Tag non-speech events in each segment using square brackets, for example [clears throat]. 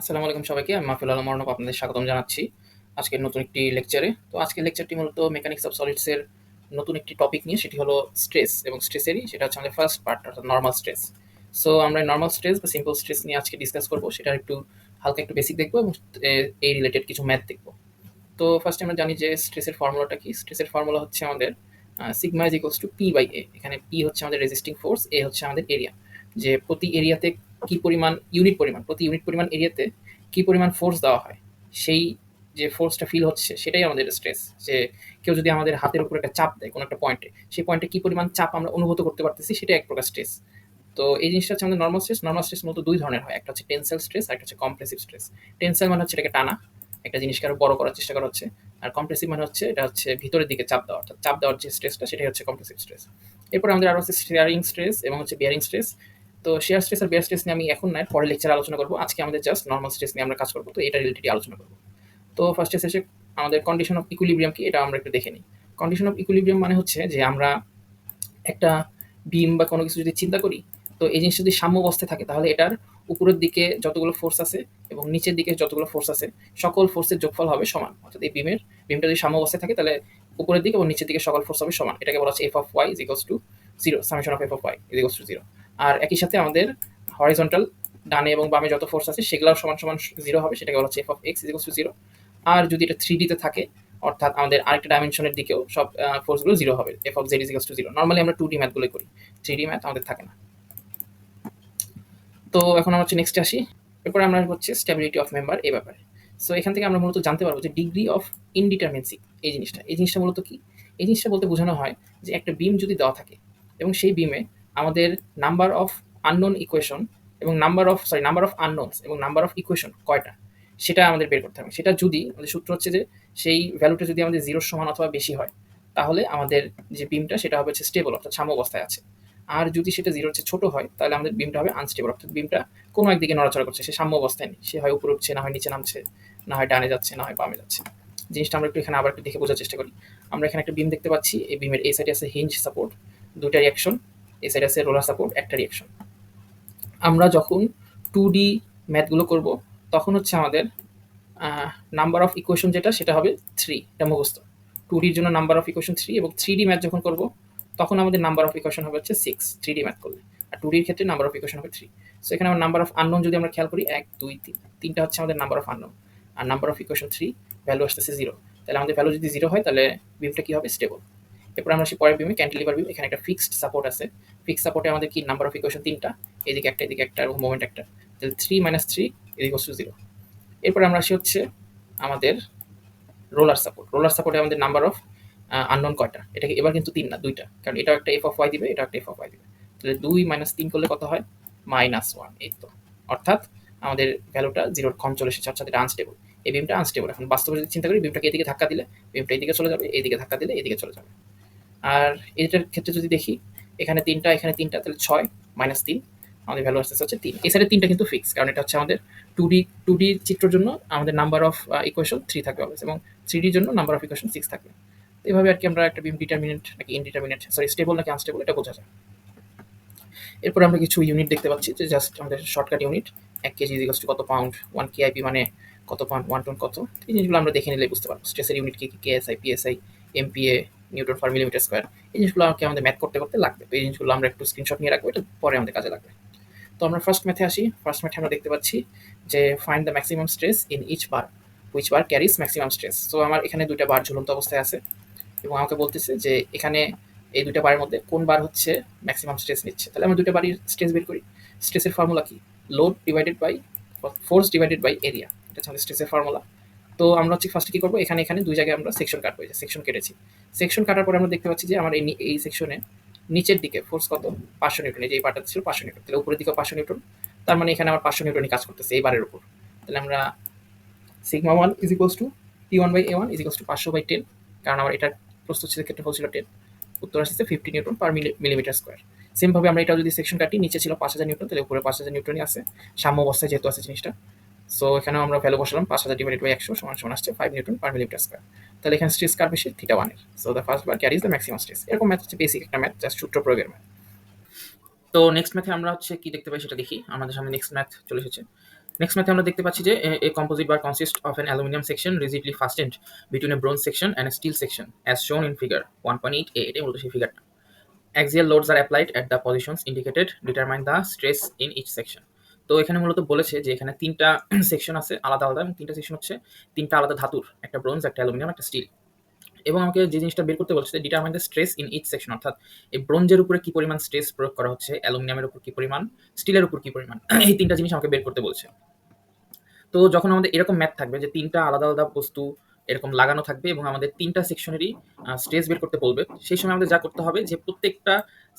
আসসালামু আলাইকুম সবাইকে, আমি মাহফুল আলম অর্ণব আপনাদের স্বাগতম জানাচ্ছি আজকের নতুন একটি লেকচারে তো আজকের লেকচারটি মূলত মেকানিক্স অফ সলিডসের নতুন একটি টপিক নিয়ে, সেটি হলো স্ট্রেস এবং স্ট্রেসেরই সেটা হচ্ছে আমাদের ফার্স্ট পার্ট অর্থাৎ নর্মাল স্ট্রেস সো আমরা নর্মাল স্ট্রেস বা সিম্পল স্ট্রেস নিয়ে আজকে ডিসকাস করব, সেটার একটু হালকা একটু বেসিক দেখব এবং এই রিলেটেড কিছু ম্যাথ দেখব। তো ফার্স্টে আমরা জানি যে স্ট্রেসের ফর্মুলাটা কি? স্ট্রেসের ফর্মুলা হচ্ছে আমাদের sigma is equals to P by A এখানে পি হচ্ছে আমাদের রেজিস্টিং ফোর্স এ হচ্ছে আমাদের এরিয়া যে প্রতি এরিয়াতে কি পরিমাণ ইউনিট পরিমাণ, প্রতি ইউনিট পরিমাণ এরিয়াতে কি পরিমাণ ফোর্স দেওয়া হয়, সেই যে ফোর্সটা ফিল হচ্ছে, সেটাই আমাদের স্ট্রেস যে কেউ যদি আমাদের হাতের উপর একটা চাপ দেয় কোনো একটা পয়েন্টে সেই পয়েন্টে কি পরিমাণ চাপ আমরা অনুভূত করতে পারতেছি সেটাই এক প্রকার স্ট্রেস তো এই জিনিসটা হচ্ছে আমাদের নর্মাল স্ট্রেস নর্মাল স্ট্রেস মূলত দুই ধরনের হয়, একটা হচ্ছে টেনসেল স্ট্রেস আর একটা হচ্ছে কম্প্রেসিভ স্ট্রেস টেনসেল মানে হচ্ছে এটাকে টানা, একটা জিনিসকে আরও বড় করার চেষ্টা করা হচ্ছে, আর কম্প্রেসিভ মানে হচ্ছে এটা হচ্ছে ভিতরের দিকে চাপ দেওয়া, অর্থাৎ চাপ দেওয়ার যে স্ট্রেসটা সেটাই হচ্ছে কম্প্রেসিভ স্ট্রেস এরপর আমাদের আরও হচ্ছে শেয়ারিং স্ট্রেস এবং হচ্ছে বিয়ারিং স্ট্রেস তো শেয়ার স্ট্রেস আর বিয়ার স্ট্রেস নিয়ে আমি এখন নয় পরে লেকচার আলোচনা করব। আজকে আমাদের জাস্ট নর্মাল স্ট্রেস নিয়ে আমরা কাজ করব, তো এটা রিলেটেডই আলোচনা করব। তো ফার্স্টে শেষে আমাদের কন্ডিশন অফ ইকুইলিব্রিয়াম কি, এটা আমরা একটু দেখে নিই। কন্ডিশন অফ ইকুইলিব্রিয়াম মানে হচ্ছে যে আমরা একটা বিম বা কোনো কিছু যদি চিন্তা করি, তো এই জিনিসটা যদি সাম্য অবস্থায় থাকে, তাহলে এটার উপরের দিকে যতগুলো ফোর্স আছে এবং নিচের দিকে যতগুলো ফোর্স আছে, সকল ফোর্সের যোগফল হবে সমান। অর্থাৎ এই বিমের বিমটা যদি সাম্য অবস্থায় থাকে, তাহলে উপরের দিকে এবং নিচের দিকে সকল ফোর্স হবে সমান। এটাকে বলা হচ্ছে F of Y is equals to zero summation of F of Y is equals to zero আর একই সাথে আমাদের হরিজন্টাল ডানে এবং বামে যত ফোর্স আছে, সেগুলোও সমান সমান জিরো হবে, সেটাকে বলা হচ্ছে F of X is equals to zero আর যদি এটা থ্রি ডিতে থাকে, অর্থাৎ আমাদের আরেকটা ডাইমেনশনের দিকেও সব ফোর্সগুলো জিরো হবে F of Z is equals to zero normally আমরা টু ডি ম্যাথগুলোই করি থ্রি ডি ম্যাথ আমাদের থাকে না। তো এখন আমরা হচ্ছে নেক্সটে আসি। এরপরে আমরা হচ্ছে স্টেবিলিটি অফ মেম্বার এই ব্যাপারে। সো এখান থেকে আমরা মূলত জানতে পারব যে ডিগ্রি অফ ইনডিটারমেন্সি এই জিনিসটা। এই জিনিসটা মূলত কি? এই জিনিসটা বলতে বোঝানো হয় যে একটা বিম যদি দেওয়া থাকে, এবং সেই বিমে আমাদের নাম্বার অফ আননোন ইকুয়েশন এবং number of sorry number of unknowns এবং নাম্বার অফ ইকুয়েশন কয়টা? সেটা আমাদের বের করতে হবে। সেটা যদি, আমাদের সূত্র হচ্ছে যে সেই ভ্যালুটা যদি আমাদের জিরোর সমান অথবা বেশি হয়, তাহলে আমাদের যে বিমটা সেটা হবে হচ্ছে স্টেবল অর্থাৎ সাম্য অবস্থায় আছে। আর যদি সেটা জিরোর চেয়ে ছোট হয়, তাহলে আমাদের বিমটা হবে আনস্টেবল অর্থাৎ বিমটা কোনো একদিকে নড়াচড়া করছে, সে সাম্য অবস্থায় নেই। সে হয় উপরে উঠছে, না হয় নিচে নামছে, না হয় ডানে যাচ্ছে, না হয় বামে যাচ্ছে। জিনিসটা আমরা একটু এখানে আবার একটু দেখে বোঝার চেষ্টা করি। আমরা এখানে একটা বিম দেখতে পাচ্ছি। এই বিমের এই সাইডে আছে হিঞ্জ সাপোর্ট দুইটা রিয়াকশন এই আছে রোলার সাপোর্ট একটা রিয়াকশন আমরা যখন টু ডি ম্যাথগুলো করব, তখন হচ্ছে আমাদের নাম্বার অফ ইকুয়েশন যেটা, সেটা হবে থ্রি এটা মুখস্থ টু ডির জন্য নাম্বার অফ ইকুয়েশন থ্রি এবং থ্রি ডি ম্যাথ যখন করব, তখন আমাদের নাম্বার অফ ইকুয়েশন হবে হচ্ছে সিক্স থ্রি ডি ম্যাথ করলে। আর টু ডির ক্ষেত্রে নাম্বার অফ ইকুয়েশন হবে থ্রি সো এখানে আমার নাম্বার অফ আননোন যদি আমরা খেয়াল করি, এক, দুই, তিন। তিনটা হচ্ছে আমাদের number of unknown R number of equation three value আসতেছে জিরো তাহলে আমাদের ভ্যালু যদি জিরো হয়, তাহলে বিমটা কি হবে? স্টেবল এরপর আমরা সেই পরের বিমে ক্যান্টিলিভার বিম, এখানে একটা ফিক্সড সাপোর্ট আছে। ফিক্সড সাপোর্টে আমাদের কি? নাম্বার অফ ইকুয়েশন তিনটা, এদিকে একটা এদিকে একটা এবং মোমেন্ট একটা। তাহলে থ্রি মাইনাস থ্রি এদিকে টু জিরো এরপর আমরা আসি হচ্ছে আমাদের রোলার সাপোর্ট রোলার সাপোর্টে আমাদের নাম্বার অফ আননোন কয়টা? এটাকে এবার কিন্তু তিন না, দুইটা। কারণ এটা একটা এফ অফ ওয়াই দিবে, এটা একটা এফ অফ ওয়াই দিবে। তাহলে দুই মাইনাস তিন করলে কত হয়? মাইনাস ওয়ান এই তো। অর্থাৎ আমাদের ভ্যালুটা জিরোর কম চলে এসেছে, অর্থাৎ এটা আনস্টেবল এই বিমটা আনস্টেবল এখন বাস্তবে যদি চিন্তা করি বিমটাকে এদিকে ধাক্কা দিলে বিমটা এদিকে চলে যাবে, এদিকে ধাক্কা দিলে, এদিকে চলে যাবে। আর এটার ক্ষেত্রে যদি দেখি, এখানে তিনটা এখানে তিনটা, তাহলে ছয় মাইনাস তিন। আমাদের ভ্যালু আসতেছে হচ্ছে তিন। সাইডে তিনটা কিন্তু ফিক্স কারণ এটা হচ্ছে আমাদের টু ডি টু ডি চিত্রের জন্য আমাদের নাম্বার অফ ইকুয়েশন থ্রি থাকবে অলওয়েজ এবং থ্রি ডির জন্য নাম্বার অফ ইকুয়েশন সিক্স থাকবে। এভাবে আর কি আমরা একটা বিম ডিটারমিনেন্ট নাকি ইনডিটারমিনেন্ট সরি স্টেবল নাকি আনস্টেবল এটা বোঝা যায়। এরপর আমরা কিছু ইউনিট দেখতে পাচ্ছি, যে জাস্ট আমাদের শর্টকাট ইউনিট এক কেজি ইজিকালস টু কত পাউন্ড ওয়ান কে কেআইপি মানে কত পাউন্ড ওয়ান টন কত? এই জিনিসগুলো আমরা দেখে নিলে বুঝতে পারব। স্ট্রেসের ইউনিট কি কি KSI PSI MPA newton per millimetre square. এই জিনিসগুলো আমাকে আমাদের ম্যাথ করতে করতে লাগবে। তো এই জিনিসগুলো আমরা একটু স্ক্রিনশট নিয়ে রাখব, এটা পরে আমাদের কাজে লাগবে। তো আমরা ফার্স্ট ম্যাথে আসি। ফার্স্ট ম্যাথে আমরা দেখতে পাচ্ছি যে find the maximum stress in each bar which bar carries maximum stress তো আমার এখানে দুইটা বার ঝুলন্ত অবস্থায় আছে এবং আমাকে বলতেছে যে এখানে এই দুইটা বারের মধ্যে কোন বার হচ্ছে ম্যাক্সিমাম স্ট্রেস নিচ্ছে। তাহলে আমরা দুইটা বাড়ির স্ট্রেস বের করি। স্ট্রেসের ফর্মুলা কি? Load divided by force divided by area এটা হচ্ছে স্ট্রেসের ফর্মুলা তো আমরা হচ্ছে ফার্স্টে কী করব? এখানে এখানে দুই জায়গায় আমরা সেকশন কাটবো যে সেকশন কেটেছি। সেকশন কাটার পরে আমরা দেখতে পাচ্ছি যে আমার এই এই সেকশনে নিচের দিকে ফোর্স কত? পাঁচশো নিউটন এই যে এই বারটা ছিল পাঁচশো নিউটন তাহলে উপরের দিকে পাঁচশো নিউটন তার মানে এখানে আমার পাঁচশো নিউটনই কাজ করতেছে এই বারের উপর। তাহলে আমরা sigma one is equals to T one by A one is equals to পাঁচশো বাই টেন কারণ আমার এটার প্রস্তুত ছিল ক্ষেত্রফল ছিল টেন উত্তর আসছে fifty newton per millimetre square সেমভাবে আমরা এটা যদি সেকশন কাটি, নিচে ছিল পাঁচ হাজার নিউটন তাহলে উপরে পাঁচ হাজার নিউটনই আছে। সাম্য অবস্থায় যেহেতু আছে জিনিসটা। সো এখানেও আমরা ভ্যালু বসালাম, পাঁচ হাজার ডিভাইডেড বাই একশো সমান সমান আসছে five newton per millimetre square তাহলে এখানে স্ট্রেস কার বেশি? থিটা ওয়ানের so the first bar carries the maximum stress এরকম ম্যাথ হচ্ছে বেসিক একটা ম্যাথ জাস্ট সূত্র প্রয়োগের ম্যাথ তো নেক্সট ম্যাথে আমরা হচ্ছে কি দেখতে পাই সেটা দেখি। আমাদের সামনে নেক্সট ম্যাথ চলে এসেছে। নেক্সট ম্যাথে আমরা দেখতে পাচ্ছি যে, a composite bar consist of an aluminium section rigidly fastened between a bronze section and steel section as shown in figure one point eight A এটাই মূলত সেই ফিগারটা axial loads are applied at the positions indicated, determine the stress in each section. তো এখানে মূলত বলেছে যে এখানে তিনটা [clears throat] সেকশন আছে আলাদা আলাদা, এবং তিনটা সেকশন হচ্ছে তিনটা আলাদা ধাতুর, একটা ব্রোঞ্জ একটা অ্যালুমিনিয়াম একটা স্টিল এবং আমাকে যে জিনিসটা বের করতে বলছে determine the stress in each section অর্থাৎ এই ব্রোঞ্জের উপরে কি পরিমাণ স্ট্রেস প্রয়োগ করা হচ্ছে অ্যালুমিনিয়ামের উপর কি পরিমাণ স্টিলের উপর কি পরিমাণ, [clears throat] এই তিনটা জিনিস আমাকে বের করতে বলছে। তো যখন আমাদের এরকম ম্যাথ থাকবে যে তিনটা আলাদা আলাদা বস্তু এরকম লাগানো থাকবে এবং আমাদের তিনটা সেকশনেরই স্ট্রেস বের করতে বলবে। সেই সময় আমাদের যা করতে হবে যে প্রত্যেকটা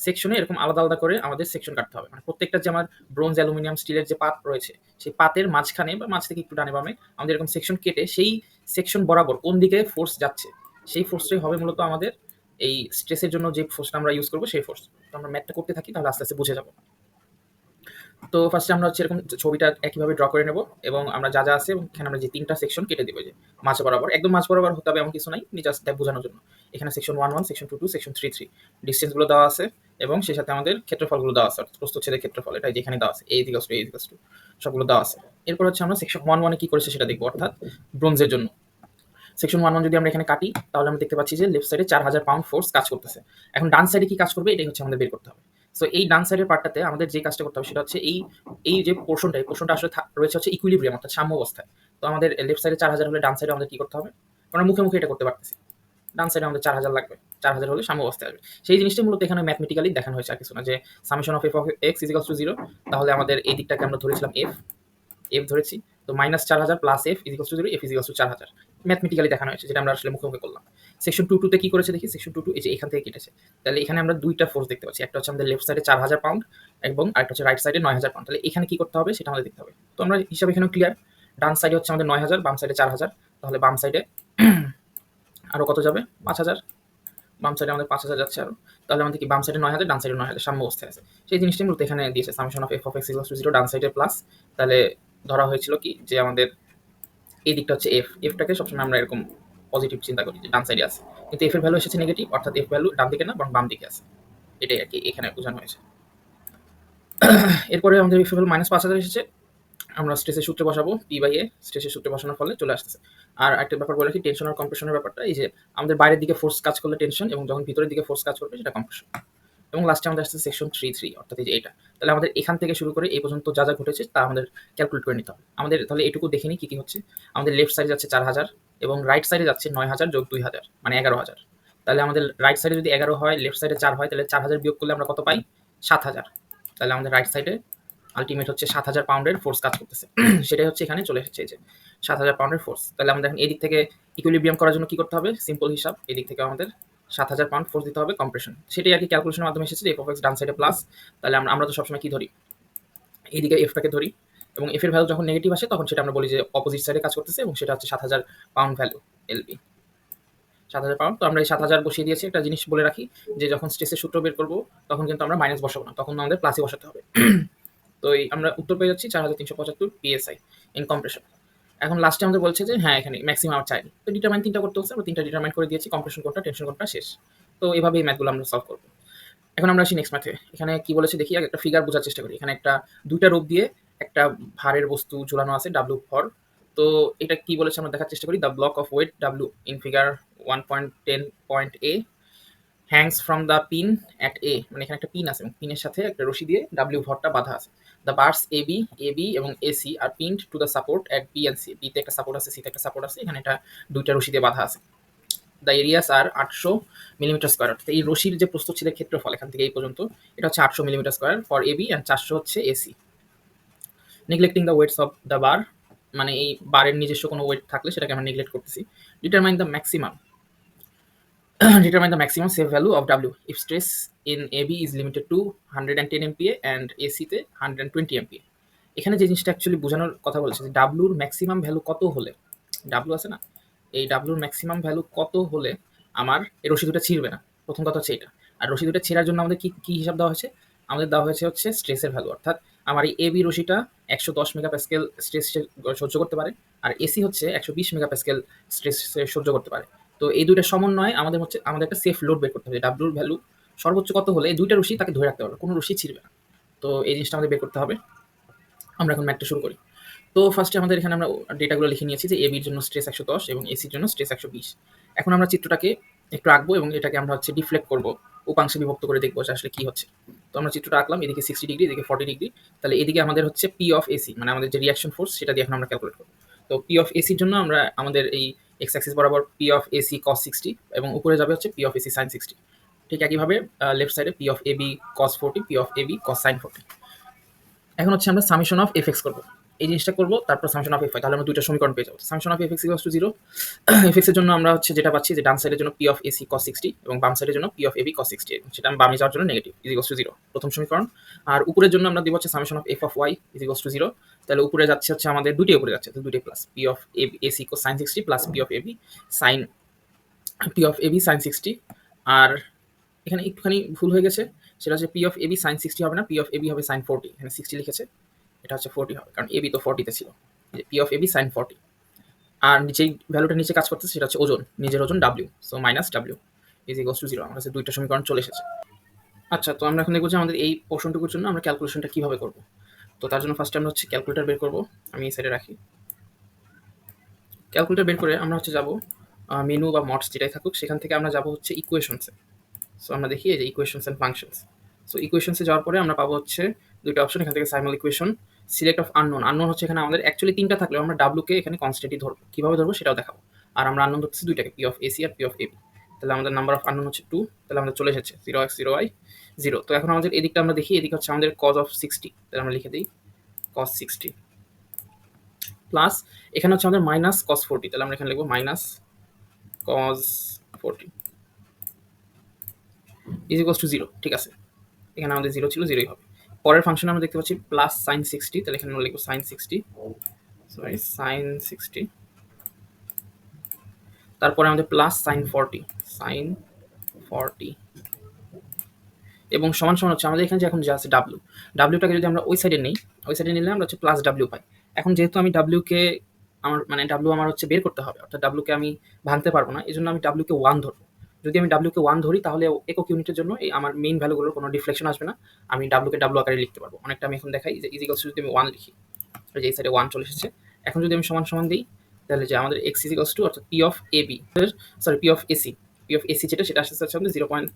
সেকশনে এরকম আলাদা আলাদা করে আমাদের সেকশন কাটতে হবে। মানে প্রত্যেকটা যে আমার ব্রোঞ্জ অ্যালুমিনিয়াম স্টিলের যে পাত রয়েছে, সেই পাতের মাঝখানে বা মাঝ থেকে একটু ডানে বামে আমাদের এরকম সেকশন কেটে সেই সেকশন বরাবর কোন দিকে ফোর্স যাচ্ছে, সেই ফোর্সটাই হবে মূলত আমাদের এই স্ট্রেসের জন্য যে ফোর্সটা আমরা ইউজ করব, সেই ফোর্স তো আমরা ম্যাথটা করতে থাকি, তাহলে আস্তে আস্তে বুঝে যাব। তো ফার্স্টে আমরা হচ্ছে এরকম ছবিটা একইভাবে ড্র করে নেব এবং আমরা যা যা আছে এবং এখানে আমরা যে তিনটা সেকশন কেটে দেবো যে, মাঝ বরাবর। একদম মাঝ বরাবর হতে হবে এমন কিছু নাই জাস্ট দেখ বোঝানোর জন্য। এখানে section one one section two two section three three ডিস্টেন্সগুলো দেওয়া আছে এবং সেই সাথে আমাদের ক্ষেত্রফলগুলো দেওয়া আছে, অর্থাৎ প্রস্তুচ্ছেদের ক্ষেত্রফল, এটা যেখানে দেওয়া আছে এই দিকে এই দিকে সবগুলো দেওয়া আছে। এরপর হচ্ছে আমরা সেকশন ওয়ান ওয়ানে কি করেছে সেটা দেখব, অর্থাৎ ব্রোঞ্জের জন্য। সেকশন ওয়ান ওয়ান যদি আমরা এখানে কাটি, তাহলে আমরা দেখতে পাচ্ছি যে লেফট সাইডে চার হাজার পাউন্ড ফোর্স কাজ করতেছে। এখন ডান সাইডে কি কাজ করবে, এটাই হচ্ছে আমাদের বের করতে হবে। সো এই ডান সাইডের পার্টটাতে আমাদের যে কাজটা করতে হবে সেটা হচ্ছে এই এই যে পোর্শনটা এই পোর্শনটা আসলে রয়েছে হচ্ছে ইকুইলিব্রিয়াম অর্থাৎ সাম্য অবস্থায়। তো আমাদের লেফট সাইডে চার হাজার হলে ডান সাইডে আমাদের কি করতে হবে? আমরা মুখে মুখে এটা করতে পারতেছি। ডান সাইডে আমাদের চার হাজার লাগবে। চার হাজার হলে সাম্য অবস্থায় আসবে। সেই জিনিসটা মূলত এখানে ম্যাথমেটিক্যালি দেখানো হয়েছে আর কিছু না, যে summation of F of X equals to zero তাহলে আমাদের এই দিকটাকে আমরা ধরেছিলাম এফ এফ ধরেছি। তো মাইনাস চার হাজার plus F equals to zero F equals to চার হাজার। ম্যাথমেটিক্যালি দেখানো হয়েছে, যেটা আমরা আসলে মুখে মুখে করলাম সেকশন টু টুতে কি করেছে দেখি? সেকশন টু টু এই যে এখান থেকে কেটেছে। তাহলে এখানে আমরা দুইটা ফোর্স দেখতে পাচ্ছি। একটা হচ্ছে আমাদের লেফট সাইডে চার হাজার পাউন্ড এবং আরেকটা হচ্ছে রাইট সাইডে নয় হাজার পাউন্ড তাহলে এখানে কি করতে হবে? সেটা আমাদের দেখতে হবে। তো আমরা হিসাবে এখানে ক্লিয়ার ডান সাইডে হচ্ছে আমাদের নয় হাজার, বাম সাইডে চার হাজার। তাহলে বাম সাইডে [clears throat] আরও কত যাবে? পাঁচ হাজার। বাম সাইডে আমাদের পাঁচ হাজার যাচ্ছে আরও তাহলে আমাদের কি বাম সাইডে নয় হাজার, ডান সাইডে নয় হাজার? সাম্য অবস্থায় আছে। সেই জিনিসটি মূলত এখানে দিয়েছে। Summation of F of X to zero ডান সাইডে প্লাস তাহলে ধরা হয়েছিল কি? যে আমাদের এই দিকটা হচ্ছে এফ এফটাকে সবসময় আমরা এরকম পজিটিভ চিন্তা করি যে ডান সাইডে আছে। কিন্তু এফ এর ভ্যালু এসেছে নেগেটিভ অর্থাৎ এফ ভ্যালু ডান দিকে না, বরং বাম দিকে আছে। এটাই আর কি এখানে বোঝানো হয়েছে। [clears throat] এরপরে আমাদের এফ ভ্যালু মাইনাস পাঁচ হাজার এসেছে। আমরা স্ট্রেসের সূত্রে বসাবো পি বাই এ স্ট্রেসের সূত্রে বসানোর ফলে চলে আসতেছে। আর একটা ব্যাপার বলে কি টেনশন আর কম্প্রেশনের ব্যাপারটা, এই যে আমাদের বাইরের দিকে ফোর্স কাজ করলে টেনশন এবং যখন ভিতরের দিকে ফোর্স কাজ করবে সেটা কম্প্রেশন এবং লাস্টে আমাদের আসছে সেকশন থ্রি থ্রি অর্থাৎ এই এটা। তাহলে আমাদের এখান থেকে শুরু করে এই পর্যন্ত যা যা ঘটেছে তা আমাদের ক্যালকুলেট করে নিতে হবে। আমাদের তাহলে এটুকু দেখে নিই কী কী হচ্ছে। আমাদের লেফট সাইডে যাচ্ছে চার হাজার এবং রাইট সাইডে যাচ্ছে নয় হাজার যোগ দুই হাজার মানে এগারো হাজার। তাহলে আমাদের রাইট সাইডে যদি এগারো হয় লেফট সাইডে চার হয়, তাহলে চার হাজার বিয়োগ করলে আমরা কত পাই? সাত হাজার। তাহলে আমাদের রাইট সাইডে আলটিমেট হচ্ছে সাত হাজার পাউন্ডের ফোর্স কাজ করতেছে। [clears throat] সেটাই হচ্ছে এখানে চলে এসেছে এই যে সাত হাজার পাউন্ডের ফোর্স তাহলে আমাদের এখন এদিক থেকে ইকুইলিব্রিয়াম করার জন্য কি করতে হবে? সিম্পল হিসাব, এদিক থেকে আমাদের সাত হাজার পাউন্ড ফোর্স দিতে হবে কম্প্রেশন সেটাই আর কি ক্যালকুলেশনের মাধ্যমে এসেছে যে এফ অফ এক্স ডান সাইডে প্লাস তাহলে আমরা আমরা তো সবসময় কি ধরি? এইদিকে এফটাকে ধরি। এবং এফের ভ্যালু যখন নেগেটিভ আসে, তখন সেটা আমরা বলি যে অপোজিট সাইডে কাজ করতেছে এবং সেটা হচ্ছে সাত হাজার পাউন্ড ভ্যালু এলবি সাত হাজার পাউন্ড তো আমরা এই সাত হাজার বসিয়ে দিয়েছি। একটা জিনিস বলে রাখি যে যখন স্ট্রেসের সূত্র বের করব, তখন কিন্তু আমরা মাইনাস বসাবো না। তখন আমাদের প্লাসে বসাতে হবে। তো এই আমরা উত্তর পেয়ে যাচ্ছি চার হাজার তিনশো পঁচাত্তর পিএসআই ইন কম্প্রেশন এখন লাস্টে আমাদের বলছে যে হ্যাঁ এখানে ম্যাক্সিমাম চাই। তো ডিটারমাইন তিনটা করতে হচ্ছে তিনটা ডিটারমাইন করে দিয়েছি কম্প্রেশন কোনটা টেনশন কোনটা শেষ। তো এভাবে এই ম্যাথগুলো আমরা সলভ করব। এখন আমরা আসি নেক্সট ম্যাথে এখানে কি বলেছে দেখি একটা ফিগার বোঝার চেষ্টা করি। এখানে একটা, দুইটা রূপ দিয়ে একটা ভারের বস্তু ঝুলানো আছে ডাব্লু ফর তো এটা কি বলেছে আমরা দেখার চেষ্টা করি the block of weight W in figure one point ten point A hangs from the pin at A মানে এখানে একটা পিন আছে পিনের সাথে একটা রশি দিয়ে ডাব্লিউ ভরটা বাঁধা আছে। The bars A B A B এবং AC R pinned to the support at B and C বিতে একটা সাপোর্ট আছে সিতে একটা সাপোর্ট আছে, এখানে এটা দুইটা রশি দিয়ে বাঁধা আছে। দ্য এরিয়াস আর আটশো মিলিমিটার স্কোয়ার অর্থাৎ এই রশির যে প্রস্তুচ্ছেদের ক্ষেত্রফল এখান থেকে এই পর্যন্ত, এটা হচ্ছে আটশো millimetre square for AB and চারশো হচ্ছে AC neglecting the weights of the bar মানে এই বারের নিজস্ব কোনো ওয়েট থাকলে সেটাকে আমরা নেগলেক্ট করতেছি। Determine the maximum [clears throat] determine the maximum safe value of W. If stress in AB is limited to 110 MPa and AC তে 120 MPa এখানে যে জিনিসটা অ্যাকচুয়ালি বোঝানোর কথা বলছে যে ডাব্লুর ম্যাক্সিমাম ভ্যালু কত হলে ডাব্লু আছে না? এই ডাব্লুর ম্যাক্সিমাম ভ্যালু কত হলে আমার এই রশি দুটো ছিঁড়বে না। প্রথম কথা হচ্ছে এটা। আর রশি দুটো ছেঁড়ার জন্য আমাদের কি কি হিসাব দেওয়া হয়েছে? আমাদের দেওয়া হয়েছে হচ্ছে স্ট্রেসের ভ্যালু অর্থাৎ আমার এই এবি রশিটা একশো দশ মেগা মেগাপ্যাসকেল স্ট্রেস সহ্য করতে পারে, আর এসি হচ্ছে একশো বিশ মেগা মেগাপ্যাসকেল স্ট্রেস সহ্য করতে পারে। তো এই দুইটা সমন্বয়ে আমাদের হচ্ছে, আমাদের একটা সেফ লোড বের করতে হবে। ডাব্লুর ভ্যালু সর্বোচ্চ কত হলে এই দুইটা রশি তাকে ধরে রাখতে পারবে, কোনো রশি ছিঁড়বে না। তো এই জিনিসটা আমাদের বের করতে হবে। আমরা এখন ম্যাটটা শুরু করি। তো ফার্স্টে আমাদের এখানে আমরা ডেটাগুলো লিখে নিয়েছি যে এবির জন্য স্ট্রেস একশো দশ এবং এসির জন্য স্ট্রেস একশো বিশ। এখন আমরা চিত্রটাকে একটু আঁকবো এবং এটাকে আমরা হচ্ছে ডিফ্লেক্ট করব, উপাংশে বিভক্ত করে দেখব যে আসলে কি হচ্ছে। তো আমরা চিত্রটা আঁকলাম, এদিকে সিক্সটি ডিগ্রি, এদিকে ফর্টি ডিগ্রি। তাহলে এদিকে আমাদের হচ্ছে পি অফ এসি মানে আমাদের যে রিয়াকশন ফোর্স সেটা দিয়ে এখন আমরা ক্যালকুলেট করব। তো পি অফ এসির জন্য আমরা আমাদের এই এক্স অ্যাক্সিস বরাবর P of AC cos sixty এবং উপরে যাবে হচ্ছে P of AC sine sixty ঠিক একইভাবে লেফট সাইডে P of A B cos forty P of A B cos sine forty এখন হচ্ছে আমরা সামিশন অফ এফ এক্স করব। এই জিনিসটা করব, তারপর সামশন অফ এফ তাহলে আমরা দুইটা সমীকরণ পেয়ে যাব। Summation of F X equal to zero F এক্সের জন্য আমরা হচ্ছে যেটা পাচ্ছি যে ডান সাইডের জন্য P of AC cos sixty এবং বাম সাইডের জন্য P of AB cos sixty সেটা বামে যাওয়ার জন্য negative is equal to zero প্রথম সমীকরণ। আর উপরের জন্য আমরা দিব হচ্ছে summation of F of Y is equal to zero তাহলে উপরে যাচ্ছে হচ্ছে আমাদের দুটি উপরে যাচ্ছে, তো দুটি plus P of A AC cos sine sixty plus P of AB sine P of AB sine sixty আর এখানে একটুখানি ভুল হয়ে গেছে, সেটা হচ্ছে P of AB sine sixty হবে না পি অফ এবি হবে সাইন ফোরটি এখানে সিক্সটি লিখেছে, এটা হচ্ছে ফোরটি হবে, কারণ এবি তো ফোরটিতে ছিল, যে P of AB sine forty আর যেই ভ্যালুটা নিচে কাজ করতেছে সেটা হচ্ছে ওজন, নিজের ওজন W so minus W is equals to zero আমার কাছে দুইটা সমীকরণ চলে এসেছে। আচ্ছা তো আমরা এখন দেখব যে আমাদের এই পোর্শনটুকুর জন্য আমরা ক্যালকুলেশনটা কীভাবে করব। তো তার জন্য ফার্স্টে আমরা হচ্ছে ক্যালকুলেটার বের করব। আমি এই সাইডে রাখি। ক্যালকুলেটার বের করে আমরা হচ্ছে যাব মেনু বা মডস যেটাই থাকুক, সেখান থেকে আমরা যাব হচ্ছে ইকুয়েশনসে সো আমরা দেখি এই যে ইকুয়েশনস অ্যান্ড ফাংশনস সো ইকুয়েশনসে যাওয়ার পরে আমরা পাবো হচ্ছে দুইটা অপশন এখান থেকে simultaneous equation select of unknown unknown হচ্ছে এখানে আমাদের অ্যাকচুয়ালি তিনটা থাকলেও আমরা ডাব্লুকে এখানে কনস্ট্যান্টই ধরবো। কীভাবে ধরবো সেটাও দেখাবো। আর আমরা আননোন ধরতেছি দুইটাকে পি অফ এসি আর পি অফ এবি তাহলে আমাদের নাম্বার অফ আননোন হচ্ছে টু তাহলে আমাদের চলে এসেছে zero X zero Y zero তো এখন আমাদের এদিকটা আমরা দেখি, এদিকে হচ্ছে আমাদের কজ অফ সিক্সটি তাহলে আমরা লিখে দিই কজ সিক্সটি প্লাস এখানে হচ্ছে আমাদের মাইনাস কস ফোরটি তাহলে আমরা এখানে লিখব minus cos forty is equals to zero ঠিক আছে? এখানে আমাদের জিরো ছিল জিরোই হবে। পরের ফাংশনে আমরা দেখতে পাচ্ছি প্লাস সাইন সিক্সটি তাহলে এখানে আমরা লিখব sine sixty sorry sine sixty তারপরে আমাদের plus sine forty sine forty এবং সমান সমান হচ্ছে আমাদের এখানে যে এখন যে আছে ডাব্লিউ ডাব্লিউটাকে যদি আমরা ওই সাইডে নেই, ওই সাইডে নিলে আমরা হচ্ছে প্লাস ডাব্লিউ পাই। এখন যেহেতু আমি ডাব্লিউকে আমার মানে ডাব্লিউ আমার হচ্ছে বের করতে হবে, অর্থাৎ ডাব্লিউকে আমি ভাঙতে পারব না এই জন্য আমি ডাব্লিউকে ওয়ান ধরবো। যদি আমি ডাব্লিউকে ওয়ান ধরি, তাহলে একক ইউনিটের জন্য এই আমার মেইন ভ্যালুগুলোর কোনো ডিফ্লেকশন আসবে না, আমি ডাব্লুকে ডাব্লু আকারে লিখতে পারব। অনেকটা আমি এখন দেখাই, যে ইজিকালস যদি আমি ওয়ান লিখি যে এই সাইডে ওয়ান চলে এসেছে। এখন যদি আমি সমান সমান দিই, তাহলে যে আমাদের এক্স ইজিকালস টু অর্থাৎ P of A B sorry P of AC P of AC যেটা সেটা আসতে হচ্ছে আমাদের zero point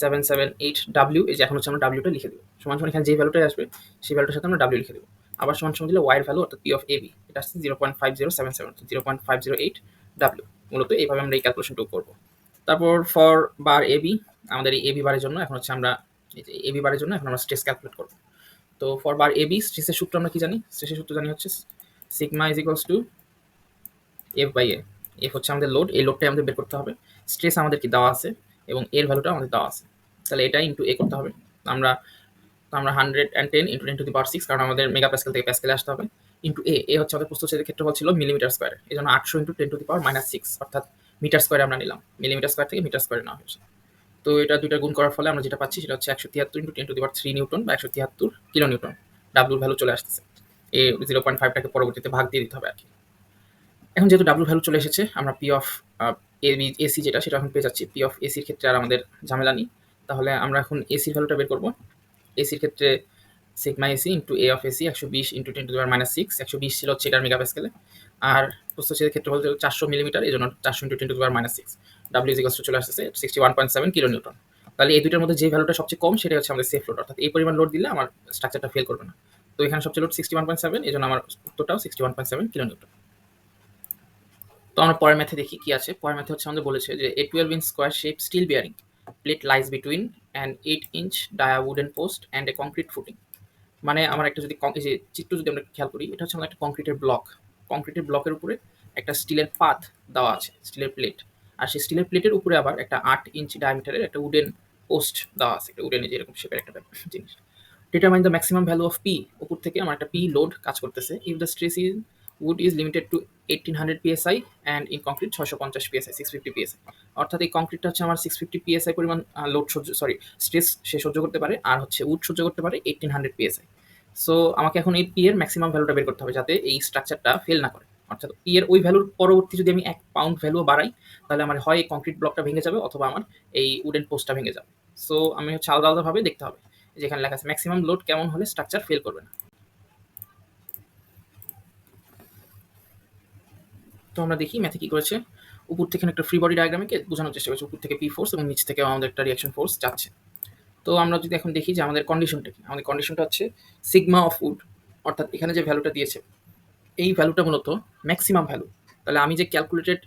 seven seven eight W এই যে এখন হচ্ছে আমরা ডাব্লিউটা লিখে দেবো। সমান সমান এখানে যে ভ্যালুটাই আসবে, সেই ভ্যালুটার সাথে আমরা ডাব্লিউ লিখে দেবো। আবার সমান সমান দিলে ওয়াইয়ের ভ্যালু অর্থাৎ পি অফ এ বি এটা আসছে zero point five zero seven seven zero point five zero eight W মূলত এইভাবে আমরা এই ক্যালকুলেশনটুকু করব। তারপর ফর বার এবি আমাদের এই এবি বারের জন্য এখন হচ্ছে আমরা এবি বারের জন্য এখন আমরা স্ট্রেস ক্যালকুলেট করব। তো ফর বার এবি স্ট্রেসের সূত্র আমরা কি জানি? স্ট্রেসের সূত্র জানি হচ্ছে sigma is equals to F by A F হচ্ছে আমাদের লোড এই লোডটাই আমাদের বের করতে হবে। স্ট্রেস আমাদের কি দেওয়া আছে এবং এর ভ্যালুটা আমাদের দেওয়া আছে। তাহলে এটা ইন্টু এ করতে হবে। আমরা আমরা hundred and ten into ten to the power six কারণ আমাদের মেগা প্যাসকেল থেকে প্যাসকেলে আসতে হবে। ইন্টু এ এ হচ্ছে আমাদের প্রস্তুতের ক্ষেত্রফল ছিল মিলিমিটার স্কোয়ার এই জন্য আটশো into ten to the power minus six অর্থাৎ মিটার স্কোয়ারে আমরা নিলাম। মিলিমিটার স্কোয়ার থেকে মিটার স্কোয়ারে নেওয়া হয়েছে। তো এটা দুইটা গুণ করার ফলে আমরা যেটা পাচ্ছি সেটা হচ্ছে একশো তিয়াত্তর into ten to the power three newton বা একশো তিয়াত্তর কিলো নিউটন ডাব্লুর ভ্যালু চলে আসতেছে। এই জিরো পয়েন্ট ফাইভটাকে পরবর্তীতে ভাগ দিয়ে দিতে হবে আর কি। এখন যেহেতু ডাব্লুর ভ্যালু চলে এসেছে, আমরা পি অফ এসি যেটা, সেটা এখন পেয়ে যাচ্ছি। পি অফ এসির ক্ষেত্রে আর আমাদের ঝামেলা নেই। তাহলে আমরা এখন এসির ভ্যালুটা বের করব। এসির ক্ষেত্রে sigma AC into A of AC একশো বিশ into ten to the power minus six একশো বিশ ছিল হচ্ছে এটার মেগা প্যাসকেলে আর প্রস্তুতের ক্ষেত্রে বলতে চারশো মিলিমিটার এই জন্য চারশো into ten to the power minus six W জিগাস চলে আসছে sixty one point seven kilo newton তাহলে এই দুইটার মধ্যে যে ভ্যালুটা সবচেয়ে কম সেটা হচ্ছে আমাদের সেফ লোড অর্থাৎ এই পরিমাণ লোড দিলে আমার স্ট্রাকচারটা ফেল করবে না। তো এখানে সবচেয়ে load sixty one point seven এই জন্য আমার উত্তরটাও sixty one point seven kilo newton আমরা পরের ম্যাথে দেখি কি আছে। পরের ম্যাথে হচ্ছে আমাদের বলেছে যে a twelve inch square shape steel bearing plate lies between and eight inch dia wooden post and a concrete footing মানে আমার একটা যদি যে চিত্র যদি আমরা খেয়াল করি, এটা হচ্ছে আমাদের একটা কংক্রিটের ব্লক কংক্রিটের ব্লকের উপরে একটা স্টিলের পাত দেওয়া আছে স্টিলের প্লেট আর সেই স্টিলের প্লেটের উপরে আবার একটা আট ইঞ্চি ডায়ামিটারের একটা উডেন পোস্ট দেওয়া আছে, একটা উডেনে যেরকম শেপের একটা জিনিস। Determine the maximum value of P উপর থেকে আমার একটা পি লোড কাজ করতেছে। If the stress is wood is limited to eighteen hundred PSI and in concrete ছশো পঞ্চাশ পিএসআই সিক্স ফিফটি পিএসআই অর্থাৎ এই কংক্রিটটা হচ্ছে আমার সিক্স ফিফটি পিএসআই পরিমাণ লোড সহ্য সরি স্ট্রেস সে সহ্য করতে পারে আর হচ্ছে উড সহ্য করতে পারে এইটিন হান্ড্রেড পিএসআই সো আমাকে এখন এই পি এর ম্যাক্সিমাম ভ্যালুটা বের করতে হবে যাতে এই স্ট্রাকচারটা ফেল না করে। অর্থাৎ পি এর ওই ভ্যালুর পরবর্তী যদি আমি এক পাউন্ড ভ্যালু বাড়াই, তাহলে আমার হয় এই কংক্রিট ব্লকটা ভেঙে যাবে অথবা আমার এই উডেন পোস্টটা ভেঙে যাবে। সো আমি হচ্ছে আলাদা আলাদাভাবে দেখতে হবে যেখানে লেখা আছে ম্যাক্সিমাম লোড কেমন হলে স্ট্রাকচার ফেল করবে না। তো আমরা দেখি ম্যাথে কি করেছে। উপর থেকে একটা ফ্রি বডি ডায়াগ্রামকে বোঝানোর চেষ্টা করেছে। উপর থেকে পি ফোর্স এবং নিচ থেকে আমাদের একটা রিয়াকশন ফোর্স যাচ্ছে। তো আমরা যদি এখন দেখি যে আমাদের কন্ডিশনটা কি? আমাদের কন্ডিশনটা হচ্ছে সিগমা অফ উড অর্থাৎ এখানে যে ভ্যালুটা দিয়েছে, এই ভ্যালুটা মূলত ম্যাক্সিমাম ভ্যালু তাহলে আমি যে ক্যালকুলেটেড